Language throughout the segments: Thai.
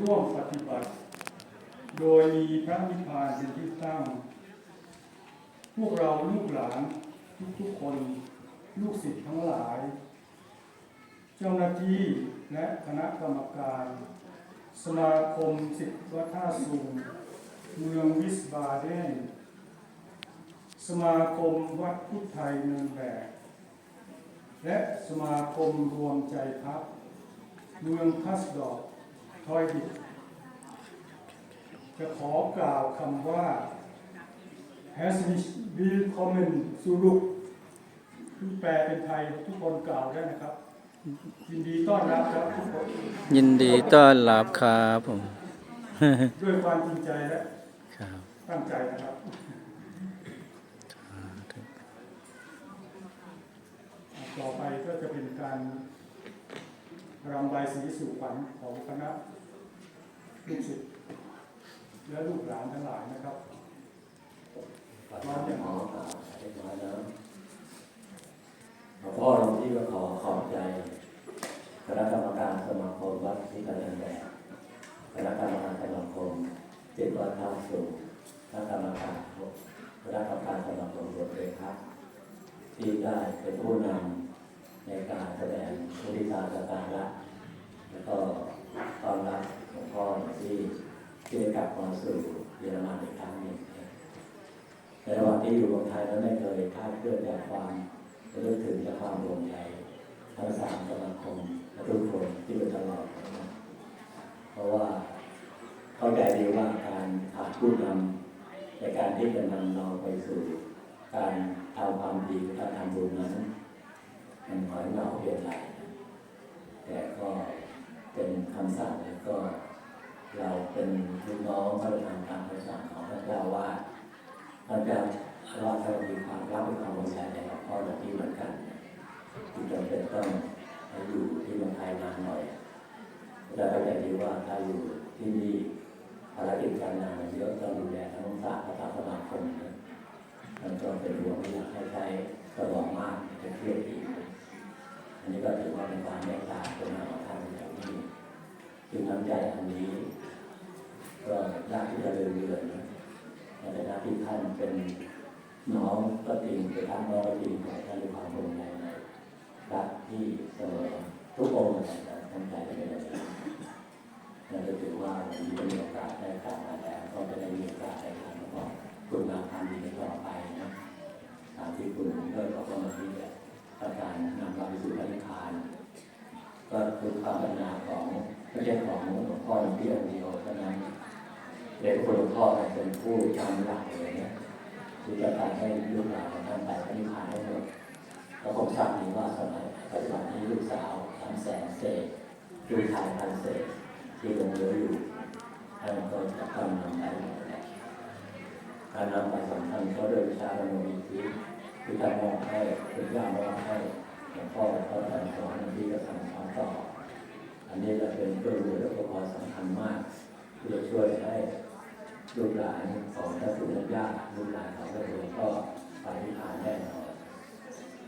ร่วมปฏิบัติ โดยมีพระนิพพานเป็นที่ตั้ง พวกเราลูกหลานทุกๆคน ลูกศิษย์ทั้งหลาย เจ้าหน้าที่และคณะกรรมการ สมาคมศิษย์วัดท่าสูงเมืองวิสบาเดนสมาคมวัดพุทธไทยเมืองแบกและสมาคมรวมใจพักเมืองคัสดอก ทอยดิบจะขอกล่าวคำว่า Herzlich willkommen zurück คือแปลเป็นไทยทุกคนกล่าวได้นะครับ ยินดีต้อนรับครับทุกคนยินดีต้อนรับครับผม ด้วยความจริงใจและครับตั้งใจนะครับต่อไปก็จะเป็นการรำใบายสีสู่ขวัญของคณะ ลูกศิษย์และลูกหลานทั้งหลายนะครับขอถามหมอครับเรียบร้อยแล้วหลวงพ่อหลวงพี่ก็ขอขอบใจคณะกรรมการสมาคมวัดที่กำลังแบบคณะกรรมการสมาคมเจิตวัดท่าสูงคณะกรรมการคณะกรรมการสมาคมรวมเลยครับ ที่ได้เป็นผู้นำในการแสดงพุทธิศาสตร์การละ แล้วก็ตอนรับหลวงพ่อที่ที่ได้กลับมาสู่เยอรมันอีกครั้งหนึ่งในระหว่างที่อยู่เมืองไทยนั้นไม่เคยคาดเคลื่อนจากความระลึกถึงและความห่วงใยทั้งสามสมาคมและทุกคนที่เป็นตลอดเพราะว่าเข้าใจดีว่าการขาดผู้นำในการที่จะนำเราไปสู่การทำความดีการทำบุญนั้นมันหอยเหงาเพียงไรแต่ก็ เป็นคำสั่งแล้วก็เราเป็นลูกน้องก็จะทำตามคำสั่งของพระเจ้าว่าเราจะเราจะมีความรักมีความห่วงใยในหลวงพ่อแบบนี้เหมือนกันที่จำเป็นต้องมาอยู่ที่เมืองไทยนานหน่อยแต่ก็จะดีว่าถ้าอยู่ที่นี่ภารกิจการงานมันเยอะต้องดูแลทั้งศาสตร์ภาษาสมาคมนะมันก็เป็นห่วงไม่อยากให้ใช้ตลอดมากจะเครียดอีกอันนี้ก็ถือว่าเป็นความเมตตาเป็นมาของท่านอย่างนี้ จึงน้ำใจอันนี้ ก็ยากที่จะลืมเลือนนะในฐานะที่ท่านเป็นน้องก็จริงเป็นท่านน้องก็จริงแต่ท่านมีความห่วงใยในรักที่เสมอทุกองค์นะครับท่านใจเป็นอย่างนี้นั่นก็ถือว่าวันนี้ได้มีโอกาสได้กลับมาแล้วก็จะได้มีโอกาสได้ทำแล้วก็คุณงามความดีต่อไปนะตามที่คุณเลิศบอกว่าเมื่อกี้เนี่ พ่อเป็นผู้ทำหลักเลยนะที่จะทำให้ลูกหลานของท่านไปพระนิพพานได้หมดแล้วผมทราบดีว่าสมัยปัจจุบันนี้ลูกสาวทำแสนเศษลูกชายพันเศษที่ลงเหลืออยู่ท่านก็จะทำนำไปหมดแหละการนำไปสำคัญก็โดยวิชาโนมิที่ที่ท่านมอบให้คุณย่ามอบให้หลวงพ่อและก็ท่านสอนที่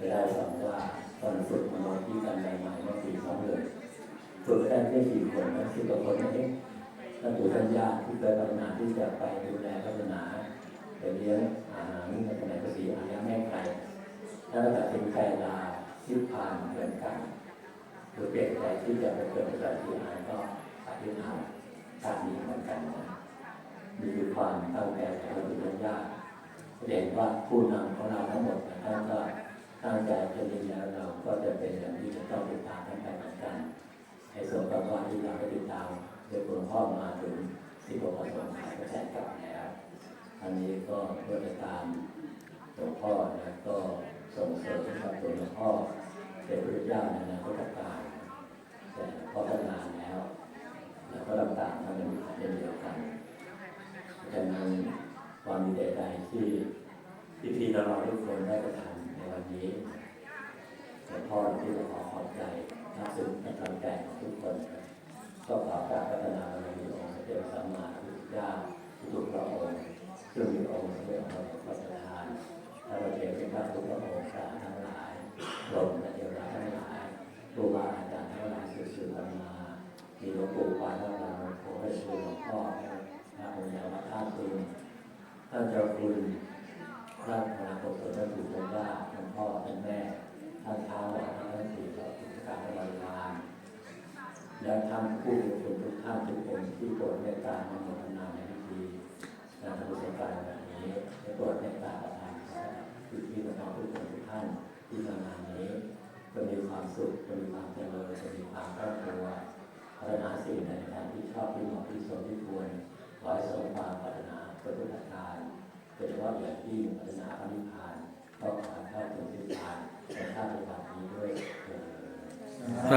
เวลาสอนว่าตอนฝึกมาลองที่กันใหม่ๆเมื่อปีสองเลยฝึกได้แค่กี่คนนะสิบกว่าคนนั่านเองพระสุนัญญาที่เคยพัฒนาที่จะไปดูแลพัฒนาไปเลี้ยงอาหารในสมัยพระศรีอริยแม่ไกรแล้วก็ตัดสินใจลาชิพพานเหมือนกันคือเปลี่ยนใจที่จะไปเกิดเป็นสัตว์ที่อาก็ปฏิบัติชาตินี้เหมือนกันนะมีความตั้งใจของเราเป็นญาติแสดงว่าผู้นำ ในส่วนของว่าที่เราได้ติดตามโดยหลวงพ่อมาถึงที่พระประสงค์ขายกระแสกลับแล้วอันนี้ก็เพื่อจะตามหลวงพ่อนะก็ส่งเสริมกับตัวหลวงพ่อเป็นพระเจ้าในอนาคตการแต่พัฒนาแล้ว แล้วก็ต่างๆทำเป็นเช่นเดียวกันดังนั้นความดีใดๆที่ที่พี่น้องๆทุกคนได้กระทำในวันนี้หลวงพ่อที่เราขอขอบใจ นับซึ่งในกำลังใจของทุกคนนะก็ขอการพัฒนาบารมีองค์เจ้าสัมมาสัมพุทธเจ้าทุกพระองค์ซึ่งมีองค์พระเจ้าพระประธานถ้าเราเจอเป็นพระทุกพระองค์สาทั้งหลายลมและเทวดาทั้งหลายครูบาอาจารย์ทั้งหลายสืบสืบกันมามีหลวงปู่ปานวัดเราขอให้ช่วยหลวงพ่อพระองค์ยาวท่านคุณท่านเจ้าคุณท่านพระโกศลท่านปู่ท่านย่าท่านพ่อท่านแม่ ท่านท้าวท่านท่านสี่ท่านกิจการบริวารและท่านผู้มีคุณทุกท่านทุกคนที่โปรดเมตตามาโมทนาในพิธีงานบุญการแบบนี้และโปรดเมตตาประทานขอพี่น้องทุกคนทุกท่านที่มางานนี้จะมีความสุขจะมีความเจริญจะมีความร่ำรวยพัฒนาสิ่งในทางที่ชอบที่เหมาะที่สมที่ควรขอให้สมความปรารถนาเป็นทุกประการโดยเฉพาะอย่างยิ่งพัฒนาพระนิพพานก็ขอให้เข้าถึงนิพ พ